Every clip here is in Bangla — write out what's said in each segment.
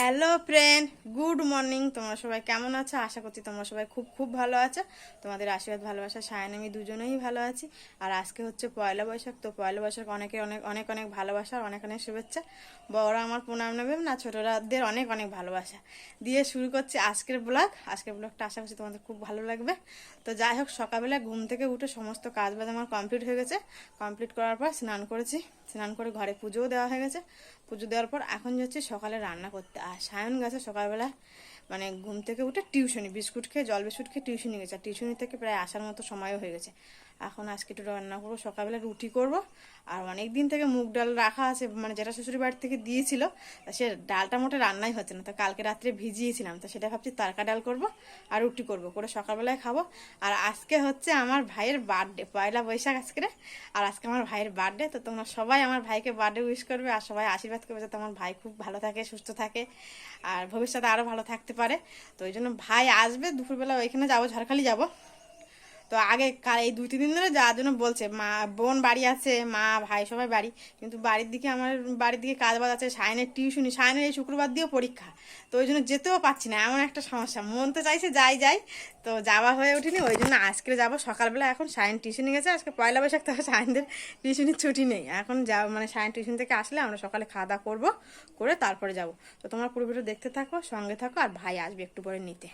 হ্যালো ফ্রেন্ড গুড মর্নিং তোমরা সবাই কেমন আছো? আশা করছি তোমরা সবাই খুব খুব ভালো আছো। তোমাদের আশীর্বাদ, ভালোবাসা, সায়ন, আমি দুজনেই ভালো আছি। আর আজকে হচ্ছে পয়লা বৈশাখ, তো পয়লা বৈশাখ অনেকে অনেক অনেক অনেক ভালোবাসা অনেক অনেক শুভেচ্ছা। বড়রা আমার প্রণাম নেবে না, ছোটরাদের অনেক অনেক ভালোবাসা। দিয়ে শুরু করছি আজকের ব্লগ আজকের ব্লগটা আশা করছি তোমাদের খুব ভালো লাগবে। তো যাই হোক, সকালবেলা ঘুম থেকে উঠে সমস্ত কাজ বাজ আমার কমপ্লিট হয়ে গেছে। কমপ্লিট করার পর স্নান করেছি। স্নান করে ঘরে পুজোও দেওয়া হয়ে গেছে। পুজো দেওয়ার পর এখন যাচ্ছি সকালে রান্না করতে। আর সায়ন গেছে সকালবেলা মানে ঘুম থেকে উঠে টিউশনি, বিস্কুট খেয়ে, জল বিস্কুট খেয়ে টিউশনি গেছে। আর টিউশনি থেকে প্রায় আসার মতো সময়ও হয়ে গেছে। এখন আজকে একটু রান্না করব, সকালবেলা রুটি করব। আর অনেক দিন থেকে মুগ ডাল রাখা আছে মানে যেটা শ্বশুরি বাড়ি থেকে দিয়েছিল, তা সে ডালটা মোটে রান্নাই হচ্ছে না। তো কালকে রাত্রে ভিজিয়েছিলাম, তো সেটা ভাবছি তারকা ডাল করব আর রুটি করব, করে সকালবেলায় খাব। আর আজকে হচ্ছে আমার ভাইয়ের বার্থডে পয়লা বৈশাখ আজকে আর আজকে আমার ভাইয়ের বার্থডে তো তোমরা সবাই আমার ভাইকে বার্থডে উইশ করবে আর সবাই আশীর্বাদ করবে যাতে আমার ভাই খুব ভালো থাকে, সুস্থ থাকে আর ভবিষ্যতে আরও ভালো থাকতে পারে। তো ওই জন্য ভাই আসবে, দুপুরবেলা ওইখানে যাব, ঝাড়খালি যাব। তো আগে কাল এই দুই তিন দিন ধরে যাওয়ার জন্য বলছে, মা, বোন বাড়ি আছে, মা, ভাই সবাই বাড়ি। কিন্তু বাড়ির দিকে আমার, বাড়ির দিকে কাজ বাজ আছে সায়নের টিউশনি সায়নের এই শুক্রবার দিয়েও পরীক্ষা। তো ওই জন্য যেতেও পারছি না, এমন একটা সমস্যা। মন তো চাইছে যাই যাই। তো যাওয়া হয়ে ওঠেনি, ওই জন্য আজকে যাব সকালবেলা। এখন সায়ন টিউশনি গেছে, আজকে পয়লা বৈশাখ, তো সায়নদের টিউশনির ছুটি নেই। এখন যা মানে সায়ন টিউশন থেকে আসলে আমরা সকালে খাওয়া দাওয়া করব, করে তারপরে যাব। তো তোমরা পুরো ভিডিও দেখতে থাকো, সঙ্গে থাকো, আর ভাই আসবে একটু পরে নিতে।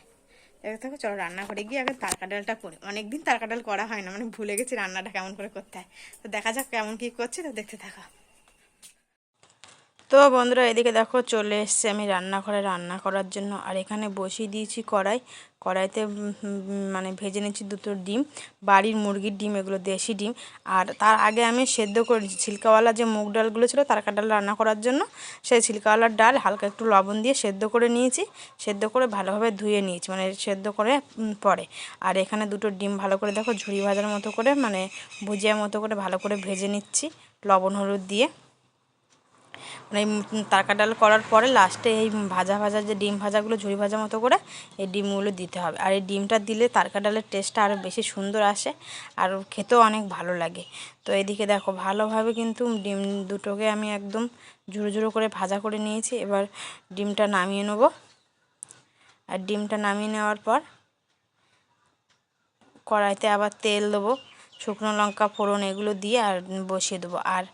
দেখতে থাকো চলো রান্নাঘরে গিয়ে আগে তারকা ডালটা করি। অনেকদিন তারকা ডাল করা হয় না মানে ভুলে গেছি রান্নাটা কেমন করে করতে হয়। তো দেখা যাক কেমন কি করছে, তো দেখতে থাকো। তো বন্ধুরা, এদিকে দেখো চলে এসছে আমি রান্নাঘরে রান্না করার জন্য। আর এখানে বসিয়ে দিয়েছি কড়াই। কড়াইতে মানে ভেজে নিচ্ছি দুটো ডিম, বাড়ির মুরগির ডিম, এগুলো দেশি ডিম। আর তার আগে আমি সেদ্ধ করে নিচ্ছি ছিলকাওয়ালা যে মুগ ডালগুলো ছিল তারকা ডাল রান্না করার জন্য সেই ছিলকাওয়ালার ডাল হালকা একটু লবণ দিয়ে সেদ্ধ করে নিয়েছি। সেদ্ধ করে ভালোভাবে ধুয়ে নিয়েছি মানে সেদ্ধ করে পরে। আর এখানে দুটো ডিম ভালো করে দেখো ঝুড়ি ভাজার মতো করে মানে ভুজিয়ার মতো করে ভালো করে ভেজে নিচ্ছি, লবণ হলুদ দিয়ে। মানে তারকা ডাল করার পরে লাস্টে এই ভাজা ভাজা যে ডিম ভাজাগুলো ঝুড়ি ভাজা মতো করে এই ডিমগুলো দিতে হবে। আর এই ডিমটা দিলে তারকা ডালের টেস্টটা আরও বেশি সুন্দর আসে আর খেতেও অনেক ভালো লাগে। তো এদিকে দেখো, ভালোভাবে কিন্তু ডিম দুটোকে আমি একদম ঝুড়ো ঝুড়ো করে ভাজা করে নিয়েছি। এবার ডিমটা নামিয়ে নেব। আর ডিমটা নামিয়ে নেওয়ার পর কড়াইতে আবার তেল দেবো। শুকনো লঙ্কা, ফোড়ন এগুলো দিয়ে আর বসিয়ে দেবো। আর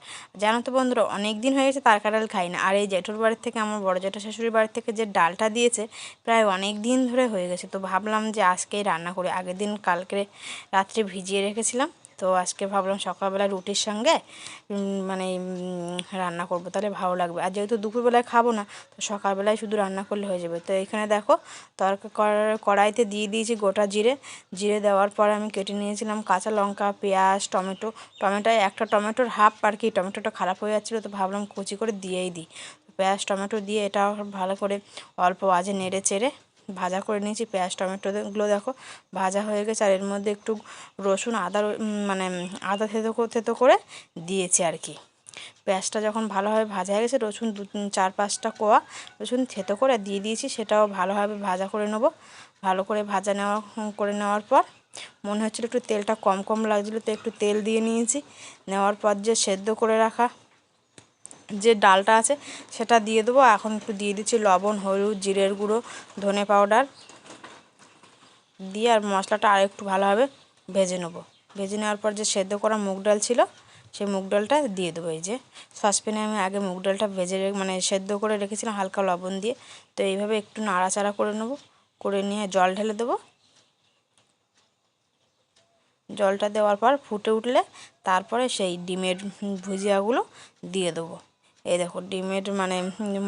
জানো তো বন্ধুরা অনেক দিন হয়ে গেছে তার ডাল খাই না। আর এই জেঠুর বাড়ির থেকে, আমার বড় জেঠা শাশুড়ির বাড়ির থেকে যে ডালটা দিয়েছে, প্রায় অনেক দিন ধরে হয়ে গেছে। তো ভাবলাম যে আজকেই রান্না করি। আগের দিন কালকে রাত্রে ভিজিয়ে রেখেছিলাম। তো আজকে ভাবলাম সকালবেলা রুটির সঙ্গে মানে রান্না করব, তাহলে ভালো লাগবে। আর যেহেতু দুপুরবেলায় খাব না, তো সকালবেলায় শুধু রান্না করলে হয়ে যাবে। তো এখানে দেখো, তরকা কড়াইতে দিয়ে দিয়েছি গোটা জিরে। জিরে দেওয়ার পর আমি কেটে নিয়েছিলাম কাঁচা লঙ্কা, পেঁয়াজ, টমেটো। টমেটোয় একটা টমেটোর হাফ আর কি, টমেটোটা খারাপ হয়ে যাচ্ছিল, তো ভাবলাম কুচি করে দিয়েই দিই। পেঁয়াজ, টমেটো দিয়ে এটা ভালো করে অল্প আজে নেড়ে চেড়ে ভাজা করে নিয়েছি, পেঁয়াজ টমেটোগুলো দেখো ভাজা হয়ে গেছে। আর এর মধ্যে একটু রসুন, আদা মানে আদা থেতো থেতো করে দিয়েছি আর কি। পেঁয়াজটা যখন ভালোভাবে ভাজা হয়ে গেছে, রসুন দু চার পাঁচটা কোয়া রসুন থেতো করে দিয়ে দিয়েছি, সেটাও ভালোভাবে ভাজা করে নেব। ভালো করে ভাজা নেওয়া করে নেওয়ার পর মনে হচ্ছিল একটু তেলটা কম কম লাগছিল, তো একটু তেল দিয়ে নিয়েছি। নেওয়ার পর যে সেদ্ধ করে রাখা যে ডালটা আছে সেটা দিয়ে দেবো। এখন একটু দিয়ে দিচ্ছি লবণ, হলুদ, জিরের গুঁড়ো, ধনে পাউডার দিয়ে আর মশলাটা আর একটু ভালোভাবে ভেজে নেব। ভেজে নেওয়ার পর যে সেদ্ধ করা মুগ ডাল ছিল, সেই মুগ ডালটা দিয়ে দেবো। এই যে সসপ্যানে আমি আগে মুগ ডালটা ভেজে মানে সেদ্ধ করে রেখেছিলাম হালকা লবণ দিয়ে। তো এইভাবে একটু নাড়াচাড়া করে নেব, করে নিয়ে জল ঢেলে দেবো। জলটা দেওয়ার পর ফুটে উঠলে তারপরে সেই ডিমের ভুজিয়াগুলো দিয়ে দেবো। এই দেখো ডিমের মানে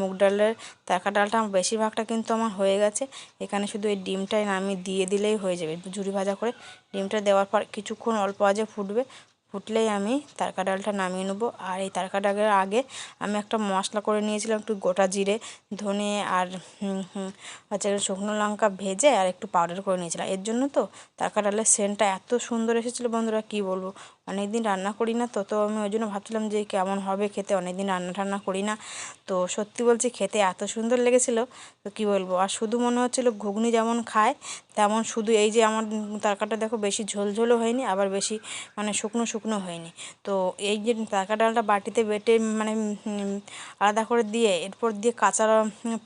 মুগ ডালের তারকা ডালটা বেশিরভাগটা কিন্তু আমার হয়ে গেছে। এখানে শুধু এই ডিমটাই আমি দিয়ে দিলেই হয়ে যাবে। ঝুড়ি ভাজা করে ডিমটা দেওয়ার পর কিছুক্ষণ অল্প আজে ফুটবে। ফুটলেই আমি তারকা ডালটা নামিয়ে নেব। আর এই তারকা ডালের আগে আমি একটা মশলা করে নিয়েছিলাম, একটু গোটা জিরে, ধনে আর হচ্ছে শুকনো লঙ্কা ভেজে আর একটু পাউডার করে নিয়েছিলাম। এর জন্য তো তারকা ডালের সেন্টটা এত সুন্দর এসেছিল বন্ধুরা, কি বলব? অনেক দিন রান্না করি না তো তো আমি ওই জন্য ভাবছিলাম যে কেমন হবে খেতে অনেক দিন রান্না টান্না করি না। তো সত্যি বলছি খেতে এত সুন্দর লেগেছিল, তো কী বলব? আর শুধু মনে হচ্ছিল ঘুগনি যেমন খায়, তেমন শুধু এই যে আমার তরকাটা দেখো বেশি ঝোলঝোলও হয়নি, আবার বেশি মানে শুকনো শুকনো হয়নি। তো এই যে তরকা ডালটা বাটিতে বেটে মানে আলাদা করে দিয়ে, এরপর দিয়ে কাঁচা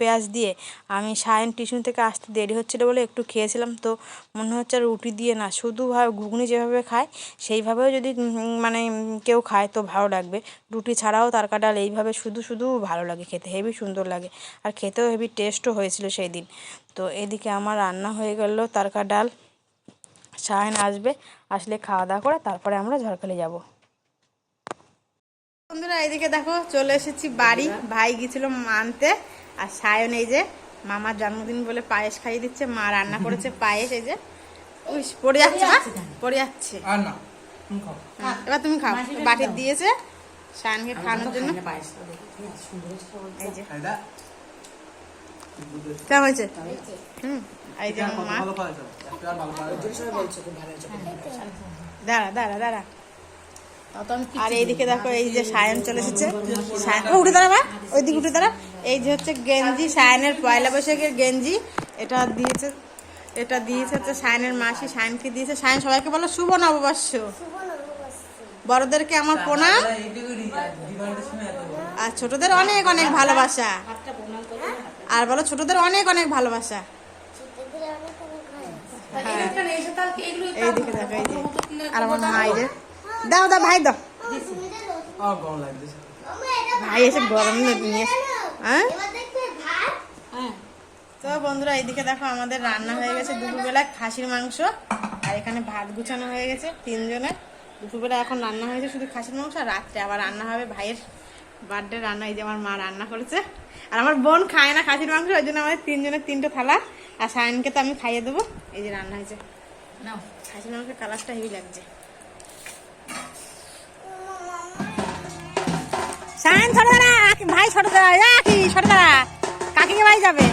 পেঁয়াজ দিয়ে আমি সায়ন টিউশন থেকে আসতে দেরি হচ্ছিল বলে একটু খেয়েছিলাম, তো মনে হচ্ছে আর রুটি দিয়ে না, শুধু ভাবে ঘুগনি যেভাবে খায়, সেইভাবেও যদি মানে কেউ খায় তো ভালো লাগবে। রুটি ছাড়াও তরকা ডাল এইভাবে শুধু শুধু ভালো লাগে খেতে হেভি সুন্দর লাগে। আর খেতেও হেভি টেস্টও হয়েছিল সেই দিন তো এদিকে আমার রান্না হয়ে গেল তারকা ডাল। সায়ন আসবে আসলে খাওয়া দাওয়া করে তারপরে আমরা ঝড়খালি যাব। বন্ধুরা এইদিকে দেখো চলে এসেছি বাড়ি। ভাই গেছিল মানতে। আর সায়ন এই যে মামার জন্মদিন বলে পায়েস খাইয়ে দিচ্ছে মা রান্না করেছে পায়েস এই যে। উইস পড়ে যাচ্ছে না? পড়ে যাচ্ছে। আর না। এবার তুমি খাও। বাটির দিয়েছে সায়নকে খাওয়ানোর জন্য। এই যে। এটা কেমন হয়েছে? হুম এই যে আমার মা। দাঁড়া দাঁড়া দাঁড়া। আর এইদিকে দেখো এই যে সায়ন চলে এসেছে। সায়ন- উঠে দাঁড়া মা। ওইদিকে উঠে দাঁড়া। এই যে হচ্ছে গেঞ্জি সায়নের পয়লা বৈশাখের গেঞ্জি। এটা দিয়েছে এটা দিয়েছে হচ্ছে সায়নের মাসি সায়নকে দিয়েছে। সায়ন সবাইকে বলো শুভ নববর্ষ। বড়দেরকে আমার প্রণাম। আর ছোটদের অনেক অনেক ভালোবাসা। আর বলো ছোটদের অনেক অনেক ভালোবাসা। এই দিকে দেখো এই যে আর আমার মা এই যে দাও দাও ভাই দাও। ভাই এসে গরম নিয়ে হ্যাঁ? তো বন্ধুরা এইদিকে দেখো আমাদের রান্না হয়ে গেছে দুপুরবেলা খাসির মাংস আর এখানে ভাত গুছানো হয়ে গেছে তিনজনের দুপুরবেলা এখন রান্না হয়েছে শুধু খাসির মাংস আর রাত্রে আবার রান্না হবে ভাইয়ের বার্থডে রান্না এই যে আমার মা রান্না করেছে। আর আমার বোন খায় না খাসির মাংস ওই জন্য আমাদের তিনজনের তিনটে থালা আর সায়নকে তো আমি খাইয়ে দেবো। এই যে রান্না হয়েছে। নাও। খাসির মাংসের কালারটা হেভি লাগছে। সায়ন ছোট দাঁড়া ভাই ছোট দাঁড়া কি ছোট দাঁড়া কাকিকে ভাই যাবে?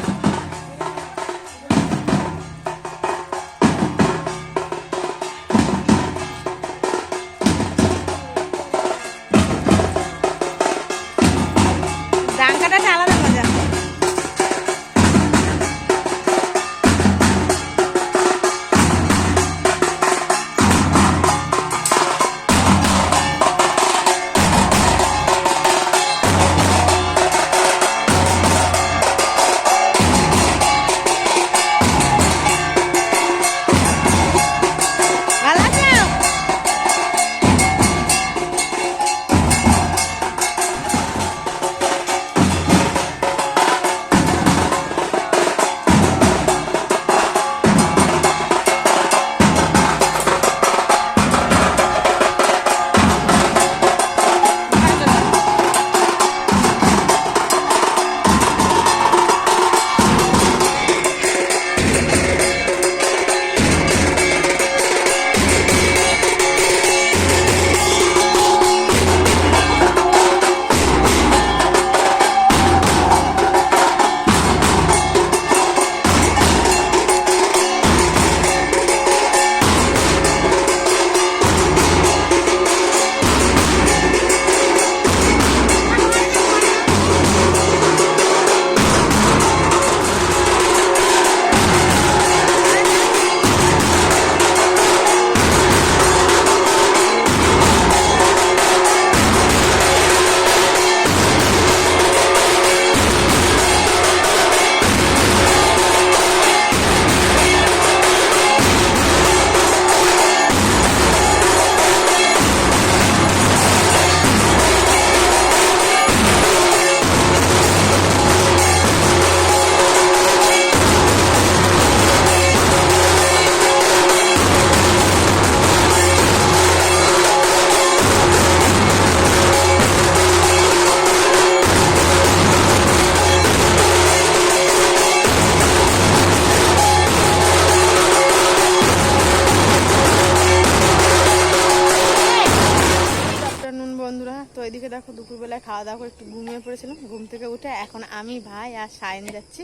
দেখো খাওয়া দাওয়া করে একটু ঘুমিয়ে পড়েছিলাম। ঘুম থেকে উঠে এখন আমি, ভাই আর সায়ন যাচ্ছি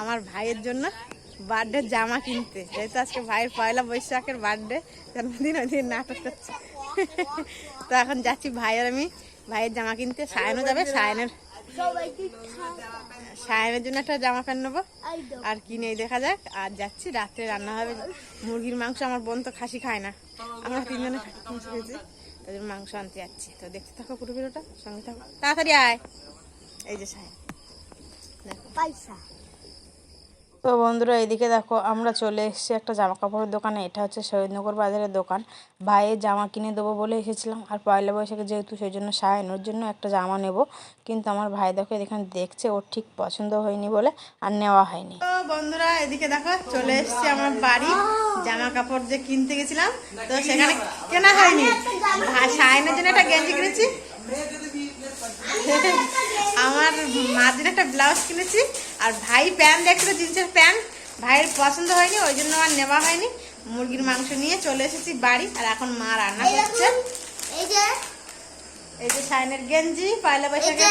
আমার ভাইয়ের জন্য বার্থডে জামা কিনতে। যেহেতু আজকে ভাইয়ের পয়লা বৈশাখের বার্থডে, জন্মদিন, ওই দিন নাটক করছে তো এখন যাচ্ছি ভাইয়ের আমি, ভাইয়ের জামা কিনতে। সায়নও যাবে সায়নের সায়নের জন্য একটা জামা প্যান্ট নেব। আর কিনেই দেখা যাক। আর যাচ্ছি, রাত্রে রান্না হবে। মুরগির মাংস আমার বোন তো খাসি খায় না। আমরা তিনজনে খাসি খেয়েছি। তাদের মাংস আনতে যাচ্ছি। তো দেখতে থাকো পুরো ভিডিওটা, সঙ্গে থাকো। তাড়াতাড়ি আয়। এই যে সাহেব, দেখো। পয়সা। তো বন্ধুরা এইদিকে দেখো আমরা চলে এসেছি একটা জামা কাপড়ের দোকানে। এটা হচ্ছে শহীদনগর বাজারের দোকান। ভাইয়ের জামা কিনে দেবো বলে এসেছিলাম। আর পয়লা বৈশাখে যেহেতু সেই জন্য সায়নোর জন্য একটা জামা নেব। কিন্তু আমার ভাই দেখো এখানে দেখছে, ওর ঠিক পছন্দ হয়নি বলে আর নেওয়া হয়নি। তো বন্ধুরা এদিকে দেখো, চলে এসেছি আমার বাড়ি। জামা কাপড় যে কিনতে গেছিলাম, তো সেখানে কেনা হয়নি। সায়নের জন্য একটা গেঞ্জি কিনেছি। আমার একটা ব্লাউজ কিনেছি আর ভাই প্যান্ট দেখছিল জিন্সের প্যান্ট। ভাইয়ের পছন্দ হয়নি ওই জন্য আর নেওয়া হয়নি। মুরগির মাংস নিয়ে চলে এসেছি বাড়ি আর এখন মা রান্না করছে। এই যে। এই যে সাইনের গেঞ্জি পয়লা বৈশাখে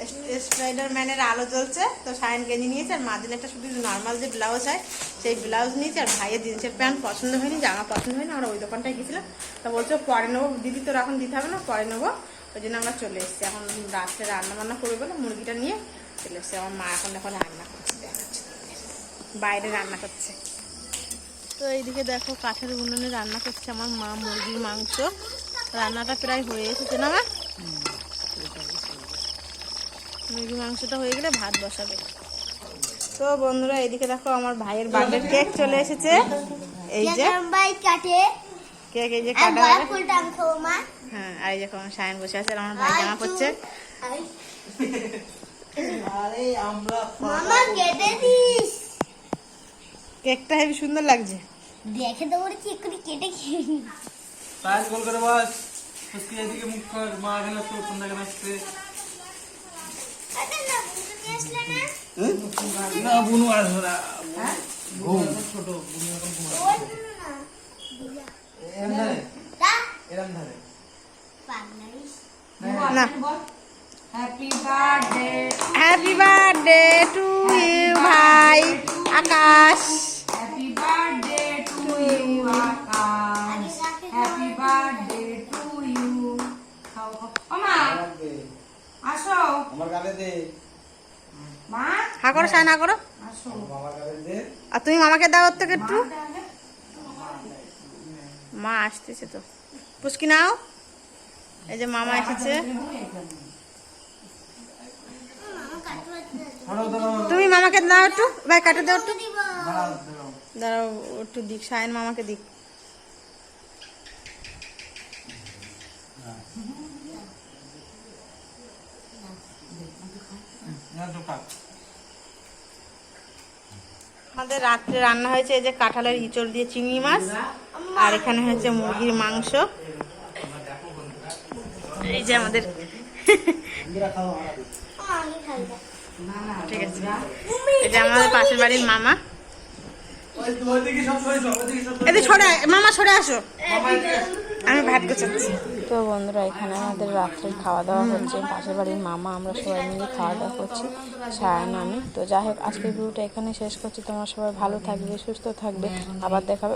যে স্পাইডার ম্যানের আলো জ্বলছে তো সাইন গেঞ্জি নিয়েছে আর জন্য একটা শুধু নর্মাল যে ব্লাউজ হয় সেই ব্লাউজ নিয়েছে আর ভাইয়ের জিন্সের প্যান্ট পছন্দ হয়নি জামা পছন্দ হয়নি আমরা ওই দোকানটায় গেছিলাম। তা বলছো পরে নেব দিদি তোর এখন দিতে হবে না পরে নেব। ওই জন্য আমরা চলে এসেছি। এখন রাত্রে রান্না বান্না করবে বলে মুরগিটা নিয়ে চলে এসেছি। আমার মা এখন এখন রান্না করছে। দেখাচ্ছে বাইরে রান্না করছে। তো এইদিকে দেখো কাঠের উনুনে রান্না করছে আমার মা মুরগির মাংস। রান্নাটা প্রায় হয়ে এসেছে না মা? মুরগির মাংসটা হয়ে গেলে ভাত বসাবে। তো বন্ধুরা এইদিকে দেখো আমার ভাইয়ের বার্থডে কেক চলে এসেছে। এই যে কেক এই যে কাটা বড় হবে ফুলটা খাও মা হ্যাঁ আর এই যে আমার সায়ন বসে আছে আর আমার ভাই জামা পড়ছে আই আরে আমরা মামা কেটে দিস কেকটা হেবি সুন্দর লাগছে দেখে তো বলে কি করে কেটে খেয়ে নি। পাঁচ গোল করে বাস उसके এদিকে মুখ কর মা গেল তো সন্ধ্যা কেন আসছে আরে না বুঝতে নিয়ে আসলে না না বুনু আসবে না ঘুম ছোট বুনু এখন ঘুম ওই না এরম ধারে দা এরম ধারে পাগলাইস না। হ্যাপি বার্থডে টু ইউ ভাই আকাশ। Happy birthday to you, Akash. Happy birthday to you. খাও, খাও। ও মা, আসো। আমার গালে দে। মা, হা করো সায়ন হা করো। আসো। আমার গালে দে। আর তুমি মামাকে দাও থেকে একটু। মা আসতেছে তো। পুচকি নাও। এই যে মামা এসেছে। তুমি মামাকে দাও একটু। ভাই, কাটে দাও একটু। দাঁড়াও, একটু দিক, সায়ন মামাকে দিক। আমাদের রাত্রে রান্না হয়েছে এই যে কাঁঠালের ইঁচড় দিয়ে চিংড়ি মাছ, আর এখানে হয়েছে মুরগির মাংস। যে আমাদের। পাশের বাড়ির মামা। মামা আসো। আমি ভাত গোছাচ্ছি। তো বন্ধুরা, এখানে আমাদের রাত্রে খাওয়া দাওয়া হচ্ছে। পাশের বাড়ির মামা, আমরা সবাই মিলে খাওয়া দাওয়া করছি, সায়ন, আমি। তো যাই হোক, আজকের ভিডিওটা এখানে শেষ করছি। তোমরা সবাই ভালো থাকবে, সুস্থ থাকবে। আবার দেখাবে